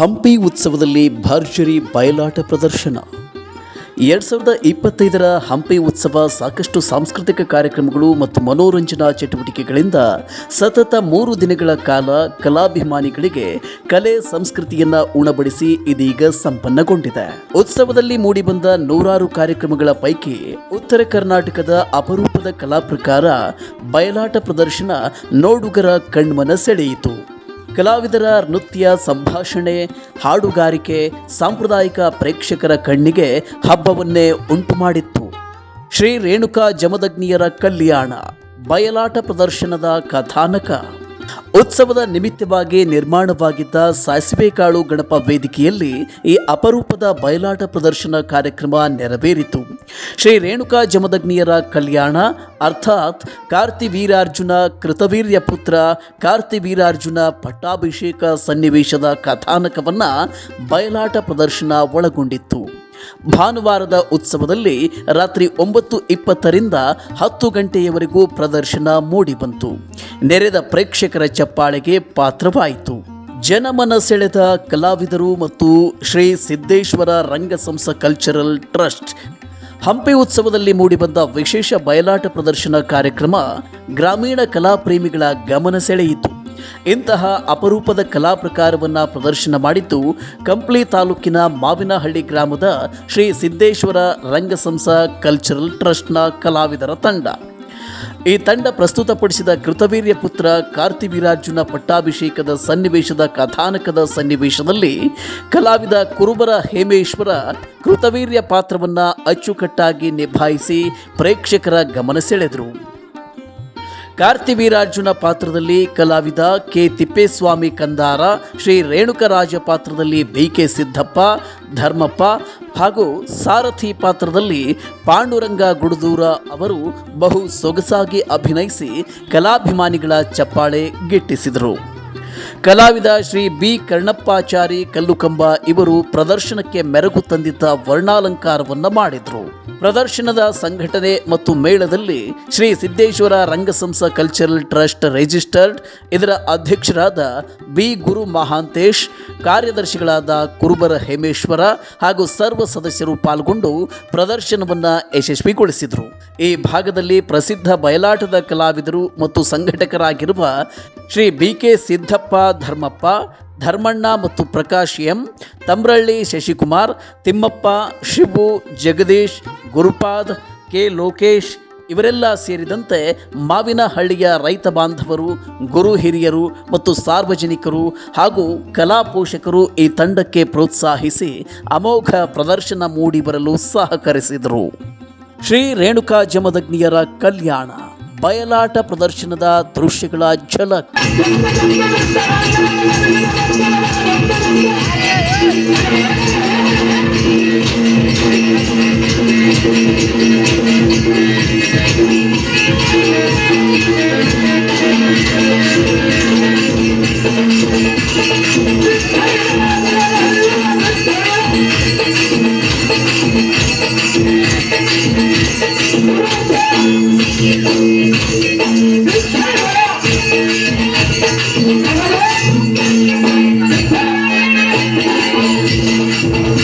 ಹಂಪಿ ಉತ್ಸವದಲ್ಲಿ ಭರ್ಜರಿ ಬಯಲಾಟ ಪ್ರದರ್ಶನ. ಎರಡು ಸಾವಿರದ ಇಪ್ಪತ್ತೈದರ ಹಂಪಿ ಉತ್ಸವ ಸಾಕಷ್ಟು ಸಾಂಸ್ಕೃತಿಕ ಕಾರ್ಯಕ್ರಮಗಳು ಮತ್ತು ಮನೋರಂಜನಾ ಚಟುವಟಿಕೆಗಳಿಂದ ಸತತ ಮೂರು ದಿನಗಳ ಕಾಲ ಕಲಾಭಿಮಾನಿಗಳಿಗೆ ಕಲೆ ಸಂಸ್ಕೃತಿಯನ್ನ ಉಣಬಡಿಸಿ ಇದೀಗ ಸಂಪನ್ನಗೊಂಡಿದೆ. ಉತ್ಸವದಲ್ಲಿ ಮೂಡಿಬಂದ ನೂರಾರು ಕಾರ್ಯಕ್ರಮಗಳ ಪೈಕಿ ಉತ್ತರ ಕರ್ನಾಟಕದ ಅಪರೂಪದ ಕಲಾ ಪ್ರಕಾರ ಬಯಲಾಟ ಪ್ರದರ್ಶನ ನೋಡುಗರ ಕಣ್ಮನ ಸೆಳೆಯಿತು. ಕಲಾವಿದರ ನೃತ್ಯ ಸಂಭಾಷಣೆ, ಹಾಡುಗಾರಿಕೆ, ಸಾಂಪ್ರದಾಯಿಕ ಪ್ರೇಕ್ಷಕರ ಕಣ್ಣಿಗೆ ಹಬ್ಬವನ್ನೇ ಉಂಟು ಮಾಡಿತ್ತು. ಶ್ರೀ ರೇಣುಕಾ ಜಮದಗ್ನಿಯರ ಕಲ್ಯಾಣ, ಬಯಲಾಟ ಪ್ರದರ್ಶನದ ಕಥಾನಕ. ಉತ್ಸವದ ನಿಮಿತ್ತವಾಗಿ ನಿರ್ಮಾಣವಾಗಿದ್ದ ಸಾಸಿವೆಕಾಳು ಗಣಪ ವೇದಿಕೆಯಲ್ಲಿ ಈ ಅಪರೂಪದ ಬಯಲಾಟ ಪ್ರದರ್ಶನ ಕಾರ್ಯಕ್ರಮ ನೆರವೇರಿತು. ಶ್ರೀ ರೇಣುಕಾ ಜಮದಗ್ನಿಯರ ಕಲ್ಯಾಣ, ಅರ್ಥಾತ್ ಕಾರ್ತಿವೀರಾರ್ಜುನ ಕೃತವೀರ್ಯ ಪುತ್ರ ಕಾರ್ತಿವೀರಾರ್ಜುನ ಪಟ್ಟಾಭಿಷೇಕ ಸನ್ನಿವೇಶದ ಕಥಾನಕವನ್ನು ಬಯಲಾಟ ಪ್ರದರ್ಶನ ಒಳಗೊಂಡಿತ್ತು. ಭಾನುವಾರದ ಉತ್ಸವದಲ್ಲಿ ರಾತ್ರಿ ಒಂಬತ್ತು ಇಪ್ಪತ್ತರಿಂದ ಹತ್ತು ಗಂಟೆಯವರೆಗೂ ಪ್ರದರ್ಶನ ಮೂಡಿಬಂತು ನೆರೆದ ಪ್ರೇಕ್ಷಕರ ಚಪ್ಪಾಳೆಗೆ ಪಾತ್ರವಾಯಿತು. ಜನಮನ ಸೆಳೆದ ಕಲಾವಿದರು ಮತ್ತು ಶ್ರೀ ಸಿದ್ದೇಶ್ವರ ರಂಗಸಂಸ ಕಲ್ಚರಲ್ ಟ್ರಸ್ಟ್ ಹಂಪಿ ಉತ್ಸವದಲ್ಲಿ ಮೂಡಿಬಂದ ವಿಶೇಷ ಬಯಲಾಟ ಪ್ರದರ್ಶನ ಕಾರ್ಯಕ್ರಮ ಗ್ರಾಮೀಣ ಕಲಾಪ್ರೇಮಿಗಳ ಗಮನ ಸೆಳೆಯಿತು. ಇಂತಹ ಅಪರೂಪದ ಕಲಾ ಪ್ರಕಾರವನ್ನು ಪ್ರದರ್ಶನ ಮಾಡಿದ್ದು ಕಂಪ್ಲಿ ತಾಲೂಕಿನ ಮಾವಿನಹಳ್ಳಿ ಗ್ರಾಮದ ಶ್ರೀ ಸಿದ್ದೇಶ್ವರ ರಂಗಸಂಸ ಕಲ್ಚರಲ್ ಟ್ರಸ್ಟ್ನ ಕಲಾವಿದರ ತಂಡ. ಈ ತಂಡ ಪ್ರಸ್ತುತಪಡಿಸಿದ ಕೃತವೀರ್ಯ ಪುತ್ರ ಕಾರ್ತಿವೀರಾರ್ಜುನ ಪಟ್ಟಾಭಿಷೇಕದ ಸನ್ನಿವೇಶದ ಕಥಾನಕದ ಸನ್ನಿವೇಶದಲ್ಲಿ ಕಲಾವಿದ ಕುರುಬರ ಹೇಮೇಶ್ವರ ಕೃತವೀರ್ಯ ಪಾತ್ರವನ್ನು ಅಚ್ಚುಕಟ್ಟಾಗಿ ನಿಭಾಯಿಸಿ ಪ್ರೇಕ್ಷಕರ ಗಮನ ಸೆಳೆದರು. ಕಾರ್ತಿವೀರಾರ್ಜುನ ಪಾತ್ರದಲ್ಲಿ ಕಲಾವಿದ ಕೆ ತಿಪ್ಪೇಸ್ವಾಮಿ ಕಂದಾರ, ಶ್ರೀ ರೇಣುಕರಾಜ ಪಾತ್ರದಲ್ಲಿ ಬಿ ಕೆ ಸಿದ್ದಪ್ಪ, ಧರ್ಮಪ್ಪ ಹಾಗೂ ಸಾರಥಿ ಪಾತ್ರದಲ್ಲಿ ಪಾಂಡುರಂಗ ಗುಡದೂರ ಅವರು ಬಹು ಸೊಗಸಾಗಿ ಅಭಿನಯಿಸಿ ಕಲಾಭಿಮಾನಿಗಳ ಚಪ್ಪಾಳೆ ಗಿಟ್ಟಿಸಿದರು. ಕಲಾವಿದ ಶ್ರೀ ಬಿ ಕರ್ಣಪ್ಪಾಚಾರಿ ಕಲ್ಲುಕಂಬ ಇವರು ಪ್ರದರ್ಶನಕ್ಕೆ ಮೆರಗು ತಂದಿದ್ದ ವರ್ಣಾಲಂಕಾರವನ್ನು ಮಾಡಿದರು. ಪ್ರದರ್ಶನದ ಸಂಘಟನೆ ಮತ್ತು ಮೇಳದಲ್ಲಿ ಶ್ರೀ ಸಿದ್ದೇಶ್ವರ ರಂಗಸಂಸ ಕಲ್ಚರಲ್ ಟ್ರಸ್ಟ್ ರಿಜಿಸ್ಟರ್ಡ್, ಇದರ ಅಧ್ಯಕ್ಷರಾದ ಬಿ ಗುರು ಮಹಾಂತೇಶ್, ಕಾರ್ಯದರ್ಶಿಗಳಾದ ಕುರುಬರ ಹೇಮೇಶ್ವರ ಹಾಗೂ ಸರ್ವ ಸದಸ್ಯರು ಪಾಲ್ಗೊಂಡು ಪ್ರದರ್ಶನವನ್ನು ಯಶಸ್ವಿಗೊಳಿಸಿದರು. ಈ ಭಾಗದಲ್ಲಿ ಪ್ರಸಿದ್ಧ ಬಯಲಾಟದ ಕಲಾವಿದರು ಮತ್ತು ಸಂಘಟಕರಾಗಿರುವ ಶ್ರೀ ಬಿ ಕೆ ಸಿದ್ದಪ್ಪ ಧರ್ಮಪ್ಪ ಧರ್ಮಣ್ಣ ಮತ್ತು ಪ್ರಕಾಶ್ ಎಂ, ತಮ್ರಳ್ಳಿ ಶಶಿಕುಮಾರ್, ತಿಮ್ಮಪ್ಪ, ಶಿವು, ಜಗದೀಶ್, ಗುರುಪಾದ್, ಕೆ ಲೋಕೇಶ್ ಇವರೆಲ್ಲ ಸೇರಿದಂತೆ ಮಾವಿನಹಳ್ಳಿಯ ರೈತ ಬಾಂಧವರು, ಗುರು ಹಿರಿಯರು ಮತ್ತು ಸಾರ್ವಜನಿಕರು ಹಾಗೂ ಕಲಾ ಪೋಷಕರು ಈ ತಂಡಕ್ಕೆ ಪ್ರೋತ್ಸಾಹಿಸಿ ಅಮೋಘ ಪ್ರದರ್ಶನ ಮೂಡಿಬರಲು ಸಹಕರಿಸಿದರು. ಶ್ರೀ ರೇಣುಕಾ ಜಮದಗ್ನಿಯರ ಕಲ್ಯಾಣ. ಬಯಲಾಟ ಪ್ರದರ್ಶನದ ದೃಶ್ಯಗಳ ಝಲಕ್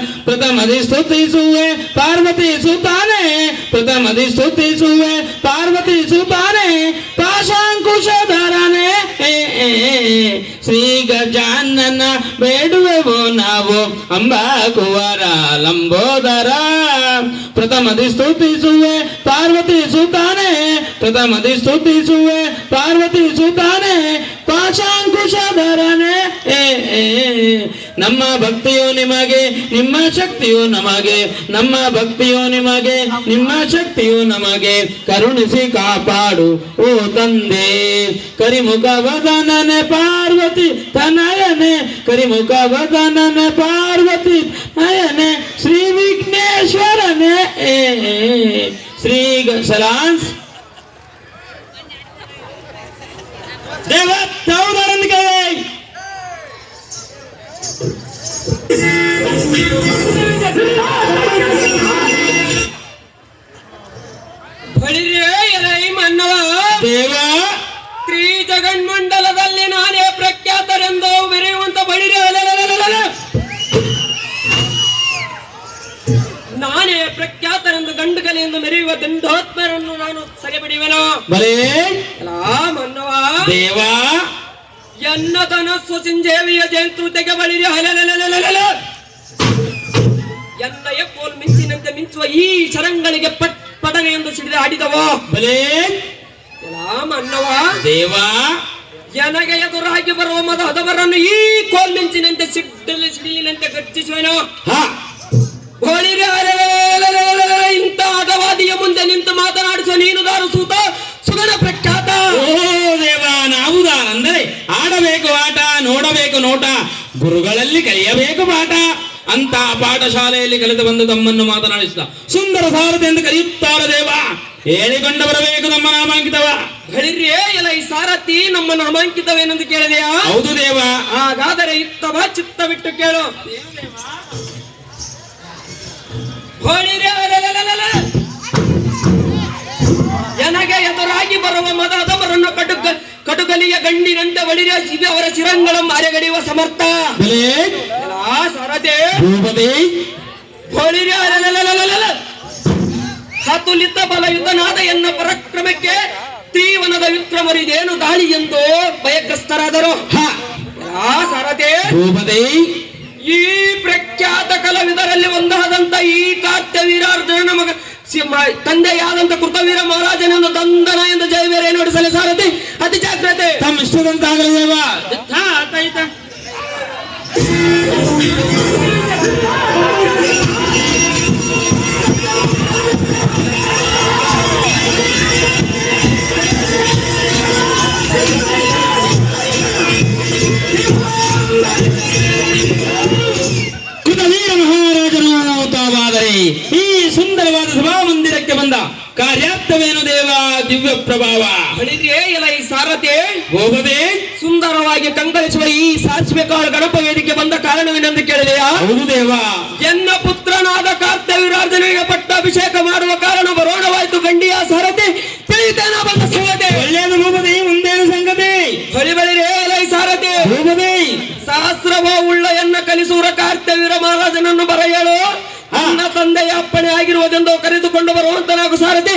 ಬೇಡುವೆವು ನಾವು ಅಂಬಾಗುವರ ಲಂಬೋದರ ಪ್ರಥಮದಿ ಸ್ತುತಿಸುವೆ ಪಾರ್ವತಿ ಸುತಾನೆ ಪ್ರಥಮದಿ ಸ್ತುತಿಸುವೆ ಪಾರ್ವತಿ ಸುತಾನೆ ಪಾಶಾಂಕುಶಧರನೆ ಶ್ರೀ ಗಜಾನನ ಬೇಡುವೆವು ನಾವು. ಅಂಬಾಗುವರ ಲಂಬೋದರ, ಪ್ರಥಮದಿ ಸ್ತುತಿಸುವೆ, ಪಾರ್ವತಿ ಸುತಾನೆ. ಪ್ರಥಮದಿ ಸ್ತುತಿಸುವೆ, ಪಾರ್ವತಿ ಸುತಾನೆ. ಪಾಶಾಂಕುಶಧರನೆ. ನಮ್ಮ ಭಕ್ತಿಯು ನಿಮಗೆ, ನಿಮ್ಮ ಶಕ್ತಿಯು ನಮಗೆ. ನಮ್ಮ ಭಕ್ತಿಯು ನಿಮಗೆ, ನಿಮ್ಮ ಶಕ್ತಿಯು ನಮಗೆ. ಕರುಣಿಸಿ ಕಾಪಾಡು, ಓ ತಂದೆ. ಕರಿಮುಖ ವದನನೆ ಪಾರ್ವತಿ ತನಯನೆ ಕರಿಮುಖ ವದನನೆ ಪಾರ್ವತಿ ನಯನೆ ಶ್ರೀ ವಿಘ್ನೇಶ್ವರನೇ ಏ, ಏ, ಏ. ಶ್ರೀ ಗ- ಸಲಾನ್ಸ್ ದೇವ ಎನ್ನ ಸುಸಿಂಜೇವಿಯ ಜಯಂತು ಜಯಂತೃತೆಗೆ ಬಳಿರಿ. ಹಲಲಲಲಲಲ. ಎನ್ನ ಎಪ್ಪೋಲ್ ಮಿಂಚಿನಂತೆ ಮಿಂಚುವ ಈ ಶರಂಗಳಿಗೆ ಪಟ್ ಪಟನೆ ಎಂದು ಸಿಡಿದು ಆಡಿದವೋ? ಬಲೇ. ಮನ್ನವ ದೇವ. ನನಗೆ ಎದುರಾಗಿ ಬರುವ ಮದ ಹದವರನ್ನು ಈ ಕೋಲ್ಮಿಂಚಿನಂತೆ ಸಿಡ್ಡಲಿ ಸಿಡಿಲಿನಂತೆ ಗರ್ಜಿಸುವೆನು? ಇಂಥ ಹದವಾದಿಯ ಮುಂದೆ ನಿಂತು ಮಾತನಾಡಿಸುವ ನೀನು ದಾರು ಸೂತ ಸುಗಣ ಪ್ರಖ್ಯಾತ ಓ ದೇವ ನಾವು ಅಂದರೆ ಆಡಬೇಕು ಆಟ ನೋಡಬೇಕು ನೋಟ. ಗುರುಗಳಲ್ಲಿ ಕಲಿಯಬೇಕು ಪಾಠ. ಅಂತ ಪಾಠಶಾಲೆಯಲ್ಲಿ ಕಲಿತು ಬಂದು ತಮ್ಮನ್ನು ಮಾತನಾಡಿಸಿದ. ಸುಂದರ ಸಾರಥಿ ಎಂದು ಕರೆಯುತ್ತಾರೆ ದೇವ. ಹೇಳಿಕೊಂಡು ಬರಬೇಕು ನಮ್ಮ ನಾಮಾಂಕಿತವ. ಹೇಳಿರ್ಯೇ ಎಲ್ಲ ಈ ಸಾರಥಿ ನಮ್ಮ ನಾಮಾಂಕಿತವೇನೆಂದು ಕೇಳಿದೆಯಾ? ಹೌದು ದೇವ. ಹಾಗಾದರೆ ಇತ್ತವ ಚಿತ್ತ ಬಿಟ್ಟು ಕೇಳು. ಹೋಳಿರೆ ಅರೆರೆರೆರೆರೆ. ಬರುವ ಮದ ಹದವರನ್ನು ಕಟುಕ ಕಟುಕಲಿಯ ಗಂಡಿನಂತೆ ಒಳಿರ ಅವರ ಶಿರಂಗಳ ಮಾರೆಗಡಿಯುವ ಸಮರ್ಥ. ಹೋಳಿರೆ. ಹತುಲಿತ ಬಲ ಯುದ್ಧನಾದ ಎನ್ನ ಪರಾಕ್ರಮಕ್ಕೆ ತೀವನದ ವಿಕ್ರಮರಿದೇನು ದಾಳಿ ಎಂದು ಭಯಗ್ರಸ್ತರಾದರು. ಭೂಪತಿ. ಈ ಪ್ರಖ್ಯಾತ ಕಲಾವಿದರಲ್ಲಿ ಒಂದಾದಂತ ಈ ಕಾರ್ತ್ಯವೀರಾರ್ಜುನ ಮಗ ಸಿ- ಮ- ತಂದೆಯಾದಂತ ಕೃತವೀರ ಮಹಾರಾಜನನ್ನು ದಂದನ ಎಂದು ಜಯವೀರ ನುಡಿಸಲಿ ಸಾರಥಿ ಅತಿ ಜಾಗ್ರತೆ ತಮ್ಮ ಇಷ್ಟದಂತಾಗಲಿ ದೇವ ಹ, ಸಭಾ ಮಂದಿರಕ್ಕೆ ಬಂದ. ಕಾರ್ಯಾರ್ಥವೇನು ದೇವ? ದಿವ್ಯ ಪ್ರಭಾವ. ಬಳಿದ್ರೆ ಇಲ್ಲ ಈ ಸಾರಥಿ ಗೋಪದೇ ಸುಂದರವಾಗಿ ಕಂಗಳಿಸುವ ಈ ಸಾಸಿವೆ ಕಾಳು ಗಣಪ ವೇದಿಕೆ ಬಂದ ಕಾರಣವೇನೆಂದು ಕೇಳಿದೆಯಾ? ಹೌದು ದೇವ. ಎನ್ನ ಪುತ್ರನಾದ ಕಾರ್ತ್ಯವೀರಾರ್ಜನಿಗೆ ಪಟ್ಟಾಭಿಷೇಕ ಮಾಡುವ ಕಾರಣ ಬರೋಣವಾಯಿತು ಗಂಡಿಯ ಸಾರಥಿ ತಿಳಿತೇನ ಬಂದ ಸಂಗತಿ ಒಳ್ಳೆಯದು ಭೂಪತಿ ಮುಂದೇನು ಸಂಗತಿ? ಬಳಿ ಇಲ್ಲ ಈ ಸಾರಥಿ ಭೂಪತಿ ಸಹಸ್ರವ ಉಳ್ಳ ಎನ್ನ ಕಲಿಸೂರ ಕಾರ್ತವೀರ ಮಹಾರಾಜನನ್ನು ಬರ ಹೇಳು ಆಗಿರುವುದೆಂದು ಕರೆದುಕೊಂಡು ಬರುವಂತ ನಾವು ಸಾರಥಿ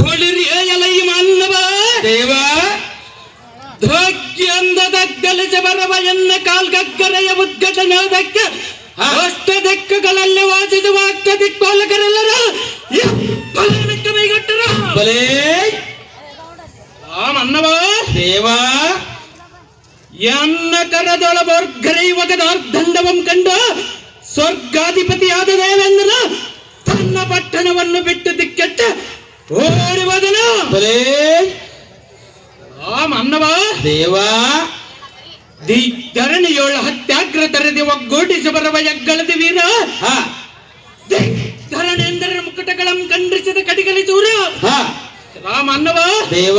ಹೊಳಿರಿ ಎಲೈ ಮನ್ನವ ದೇವ ಧ್ವಗ್ಯಂದ ದಗ್ಗಲಿಸ ಬರವ ಎನ್ನ ಕಾಲ್ಗಕ್ಕರೆಯ ಉದ್ಘಟನದಕ್ಕೆ. ಅಷ್ಟ ದಿಕ್ಕುಗಳಲ್ಲಿ ವಾಸಿಸುವ ಅಷ್ಟ ದಿಕ್ಕೋಲಕರೆಲ್ಲರ ಎಪ್ಪಲನಕ್ಕೆ ಮೈಗಟ್ಟರು. ಬಲೇ. ಆ ಮನ್ನವ ಎನ್ನ ಕರದೊಳ ಬರ್ಗರೈವಗದಾರ್ದಂಡವಂ ಕಂಡು ಸ್ವರ್ಗಾಧಿಪತಿಯಾದ ದೇವೇಂದ್ರ ತನ್ನ ಪಟ್ಟಣವನ್ನು ಬಿಟ್ಟು ದಿಕ್ಕೆಟ್ಟ ఓరి వదను రామ్ ದಿ దేవా ಹತ್ಯಾಗ್ರ ಹತ್ಯಾಗ್ರತರದಿ ಒಗ್ಗೂಡಿಸಿ ಬರವ ಯಗ್ಗಳದಿ ವೀರ. ದಿಗ್ಧರಣೆಂದರೆ ಮುಕುಟಗಳಂ ಖಂಡಿಸಿದ ಹಾ. ರಾಮ ಅನ್ನವ. ದೇವ.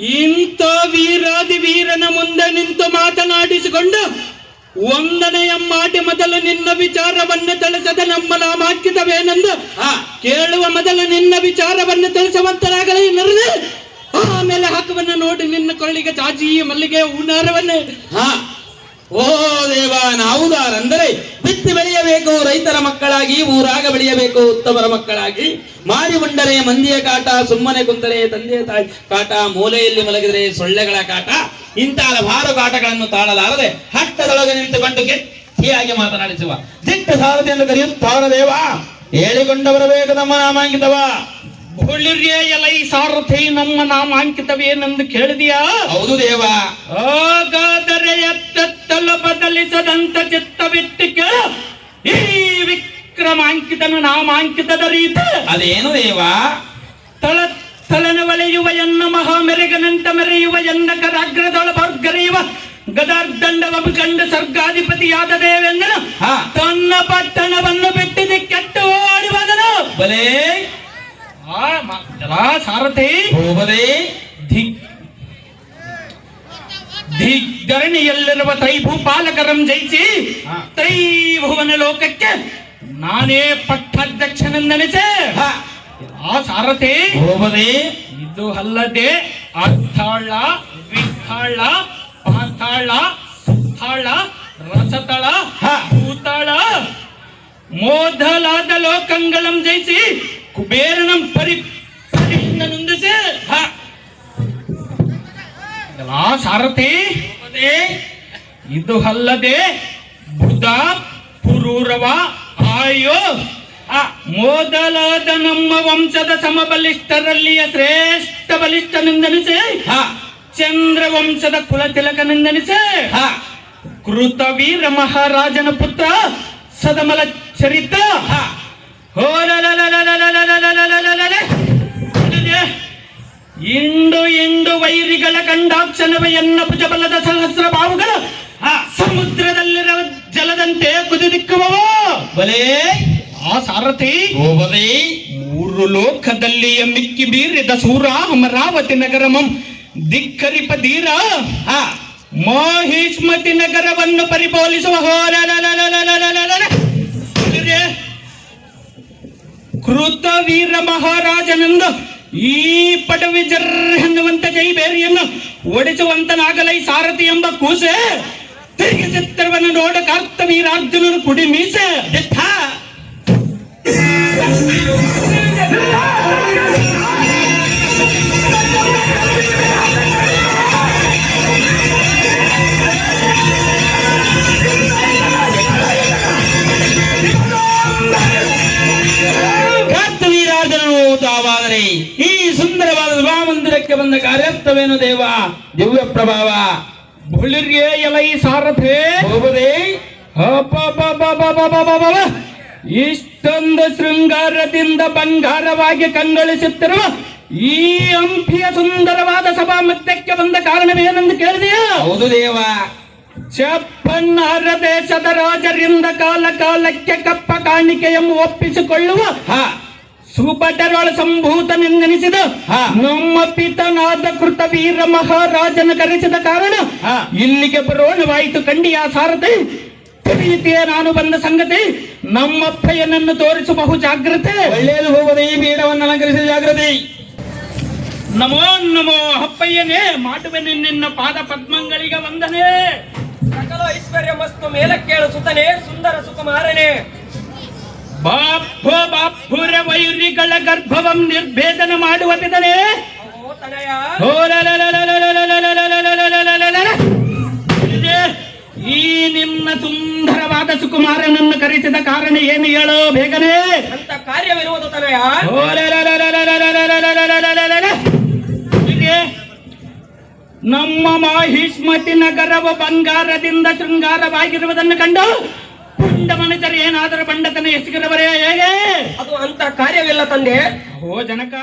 ಇಂಥ ವೀರಾದಿ ವೀರನ ಮುಂದೆ ನಿಂತು ಮಾತನಾಡಿಸಿಕೊಂಡು ಒಂದನೆಯ ಮಾಟಿ ಮೊದಲು ನಿನ್ನ ವಿಚಾರವನ್ನು ತಿಳಿಸದ ನಮ್ಮ ನಾಮಾಂಕಿತವೇನೆಂದು ಹಾ ಕೇಳುವ ಮೊದಲು ನಿನ್ನ ವಿಚಾರವನ್ನು ತಿಳಿಸುವಂತರಾಗಲಿ ನಿರ್ದ. ಆಮೇಲೆ ಹಾಕವನ್ನು ನೋಡಿ ನಿನ್ನ ಕೊಳ್ಳಿಗೆ ಚಾಚಿ ಮಲ್ಲಿಗೆ ಹೂನಾರವನ್ನೇ ಹಾ ಓ ದೇವ, ನಾವುದಾರಂದರೆ ಬಿತ್ತಿ ಬೆಳೆಯಬೇಕು, ರೈತರ ಮಕ್ಕಳಾಗಿ, ಊರಾಗ ಬೆಳೆಯಬೇಕು, ಉತ್ತಮರ ಮಕ್ಕಳಾಗಿ. ಮಾರಿ ಬಂಡರೆ ಮಂದಿಯ ಕಾಟ ಸುಮ್ಮನೆ ಕುಂತರೆ ತಂದೆಯ ತಾಯಿ ಕಾಟ ಮೂಲೆಯಲ್ಲಿ ಮಲಗಿದರೆ ಸೊಳ್ಳೆಗಳ ಕಾಟ ಇಂತಹ ಹಲವಾರು ಕಾಟಗಳನ್ನು ತಾಳಲಾರದೆ ಹಟ್ಟದೊಳಗೆ ನಿಂತುಕೊಂಡು ಗಟ್ಟಿಯಾಗಿ ಮಾತನಾಡಿಸುವ. ದಿಟ್ಟ ಸಾರಥಿ ಎಂದು ಕರೆಯುತ್ತಾರ ದೇವ. ಹೇಳಿಕೊಂಡವರ ಬೇಕು ನಮ್ಮ ನಾಮಾಂಕಿತವ. ಹುಳಿರ್ಯ ಎಲೈ ಸಾರಥಿ ನಮ್ಮ ನಾಮಾಂಕಿತವೇನೆಂದು ಕೇಳಿದೆಯಾ. ಹೌದು ದೇವ. ಹಾಗಾದರೆ ಎತ್ತತ್ತಲ ಬದಲಿಸದಂತ ಚಿತ್ತವಿಟ್ಟು ಕೇಳ. ಈ ವಿಕ್ರಮಾಂಕಿತನ ನಾಮಾಂಕಿತದ ರೀತಿ ಅದೇನು ದೇವ? ತಳ ತಳನ ಒಲೆಯುವ ಎನ್ನ ಮಹಾ ಮೆರೆಗನಂತ ಮೆರೆಯುವ ಎನ್ನ ಕರಾಗ್ರದೊಳ ಬರ್ಗರೆಯುವ ಗದಾರ್ದಂಡವ ಕಂಡ ಸರ್ಗಾಧಿಪತಿಯಾದ ದೇವೇಂದ್ರ ತನ್ನ ಪಟ್ಟಣವನ್ನು ಬಿಟ್ಟಿದೆ ಕೆಟ್ಟು ಓಡಿ ಹೋದನು ಬಲೇ ಮ- ಸಾರಥಿ. ಹೋಬಲೇ ದಿಗ್ ದಿಗ್ಧರಣಿಯಲ್ಲಿರುವ ತ್ರೈಭೂಪಾಲಕರಂ ಜಯಿಸಿ. ತ್ರೈಭುವನ ಲೋಕಕ್ಕೆ ನಾನೇ ಪಟ್ಟಾಧ್ಯಕ್ಷನೆಂದೆನಿಸೆ ಆ ಸಾರಥಿ ಹೋಬದೇ ಇದು ಅಲ್ಲದೆ ಅರ್ಥಾಳ ವಿಠಾಳ ಪಾತಾಳ ಸುತ್ತಾಳ ರಸತಳ. ಭೂತಾಳ. ಮೋದಲಾದ ಲೋಕಂಗಳಂ ಜಯಿಸಿ ಕುಬೇರನಂ ಪರಿ ಪರಿನೊಂದಿಸಿ ಆ ಸಾರಥಿ. ಇದು ಅಲ್ಲದೆ ಬುಧ ಪುರೂರವ ಆಯೋ ಆ ಮೊದಲಾದ ನಮ್ಮ ವಂಶದ ಸಮಬಲಿಷ್ಠರಲ್ಲಿಯ ಶ್ರೇಷ್ಠ ಬಲಿಷ್ಠನಿಂದನಿಸೆ ಚಂದ್ರ ವಂಶದ ಕುಲತಿಲಕನೆಂದೆನಿಸಿ ಹಾ. ಕೃತವೀರ ಮಹಾರಾಜನ ಪುತ್ರ ಸದಮಲ ಚರಿತ. ಇಂಡು ಇಂಡು ವೈರಿಗಳ ಕಂಡಾಕ್ಷಣವೆಯನ್ನ ಭುಜಬಲದ ಸಹಸ್ರ ಬಾವುಗಳು ಆ ಸಮುದ್ರದಲ್ಲಿರುವ ಜಲದಂತೆ ಕುದಿದಿಕ್ಕುವವ? ಬಲೇ ಆ ಸಾರಥಿ. ಓವರೇ ಮೂರು ಲೋಕದಲ್ಲಿ ಮಿಕ್ಕಿ ಬೀರಿದ ಸೂರ ಅಮರಾವತಿ ನಗರಮಂ ದಿಕ್ಕರಿಪ ದೀರ ಆ. ಮಹಿಷ್ಮತಿ ನಗರವನ್ನು ಪರಿಪಾಲಿಸುವ ಕೃತ ವೀರ ಮಹಾರಾಜನಂದ ಈ ಪಟವಿ ಜರ್ರ ಎನ್ನುವಂತ ಜೈಬೇರಿಯನ್ನು ಓಡಿಸುವಂತನಾಗಲೈ ಸಾರಥಿ ಎಂಬ ಕೂಸೆ. ತಿರುಗಿ ಚಿತ್ರವನ್ನು ನೋಡ ಕಾರ್ತವೀರಾರ್ಜುನನು ಕುಡಿ ಮೀಸೆ ದಿಟ್ಟ. ಕಾರ್ತವೀರಾಜನು ತಾವಾದರೆ ಈ ಸುಂದರವಾದ ಮಂದಿರಕ್ಕೆ ಬಂದ ಕಾರ್ಯಾರ್ಥವೇನು ದೇವ ದಿವ್ಯ ಪ್ರಭಾವ ಬುಳಿರ್ಗೆ ಎಲೈ ಸಾರಥೆ. ಅಬ್ಬಬ್ಬಬ್ಬಬ್ಬಬ್ಬಬ್ಬಬ್ಬ. ಇಷ್ಟೊಂದು ಶೃಂಗಾರದಿಂದ ಬಂಗಾರವಾಗಿ ಕಂಗೊಳಿಸುತ್ತಿರುವ ಈ ಅಂಪಿಯ ಸುಂದರವಾದ ಸಭಾ ಮಧ್ಯಕ್ಕೆ ಬಂದ ಕಾರಣವೇನೆಂದು ಕೇಳಿದೆಯಾ? ಹೌದು ದೇವ. ಚಪ್ಪನ್ನಾರ ದೇಶದ ರಾಜರಿಂದ ಕಾಲ ಕಾಲಕ್ಕೆ ಕಪ್ಪ ಕಾಣಿಕೆಯನ್ನು ಒಪ್ಪಿಸಿಕೊಳ್ಳುವ ಹಾ. ಸುಭಟರೊಳ ಸಂಭೂತನೆಂದೆನಿಸಿದ. ನಮ್ಮ ಪಿತನಾದ ಕೃತ ವೀರ ಮಹಾರಾಜನ ಕರೆಸಿದ ಕಾರಣ. ಇಲ್ಲಿಗೆ ಬರೋಣವಾಯಿತು ಕಂಡಿಯ ಸಾರಥಿ. ತಿಳಿಯುತ್ತೀಯ ನಾನು ಬಂದ ಸಂಗತಿ ನಮ್ಮಪ್ಪಯ್ಯನನ್ನು ತೋರಿಸು ಬಹು ಜಾಗ್ರತೆ. ಒಳ್ಳೆಯದು ಹೋಗದೆ ಈ ಬೀಡವನ್ನು ಅಲಂಕರಿಸಿದ ಜಾಗ್ರತೆ. ನಮೋ ನಮೋ ಅಪ್ಪಯ್ಯನೇ ಮಾಡುವೆ ನಿನ್ನ ಪಾದ ಪದ್ಮಂಗಳಿಗೆ ವಂದನೆ. ಸಕಲ ಐಶ್ವರ್ಯ ಮಸ್ತು ಮೇಲಕ್ಕೇಳು ಸುತನೆ ಸುಂದರ ಸುಕುಮಾರನೇ. ಬಾಪ್ಪ ಬಾಪ್ಪುರ ವೈರಿಗಳ ಗರ್ಭವಂ ನಿರ್ಭೇದನ ಮಾಡುವ ಪಿತನೇ ಈ ನಿಮ್ಮ ಸುಂದರವಾದ ಸುಕುಮಾರನನ್ನು ಕರೆಸಿದ ಕಾರಣ ಏನು ಹೇಳೋ ಬೇಗನೆ ಅಂತ ಕಾರ್ಯವಿರುವುದು ನಮ್ಮ ಮಾಹಿಷ್ಮತಿ ನಗರವು ಬಂಗಾರದಿಂದ ಶೃಂಗಾರವಾಗಿರುವುದನ್ನು ಕಂಡು ಪುಂಡ ಮನುಷ್ಯರು ಏನಾದರೂ ಬಂಡತನ ಎಸಗಿರವರೇ ಹೇಗೆ? ಅದು ಅಂತ ಕಾರ್ಯವಿಲ್ಲ ತಂದೆ. ಓ ಜನಕ.